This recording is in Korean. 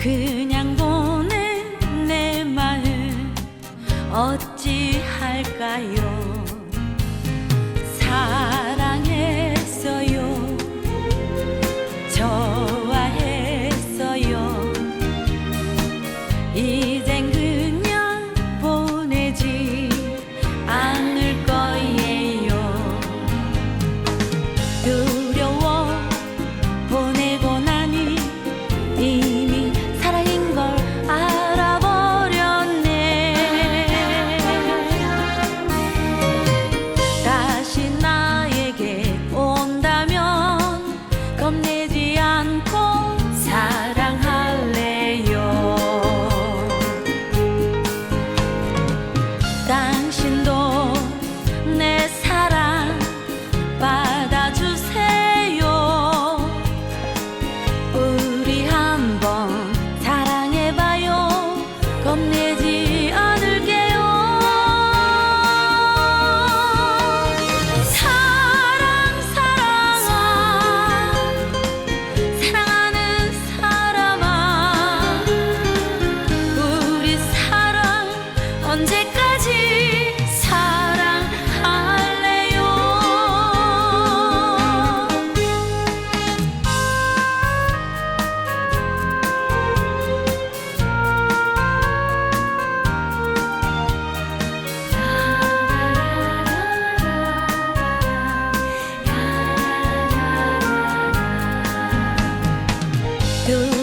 그냥 보낸 내 마음 어찌할까요? 사 You.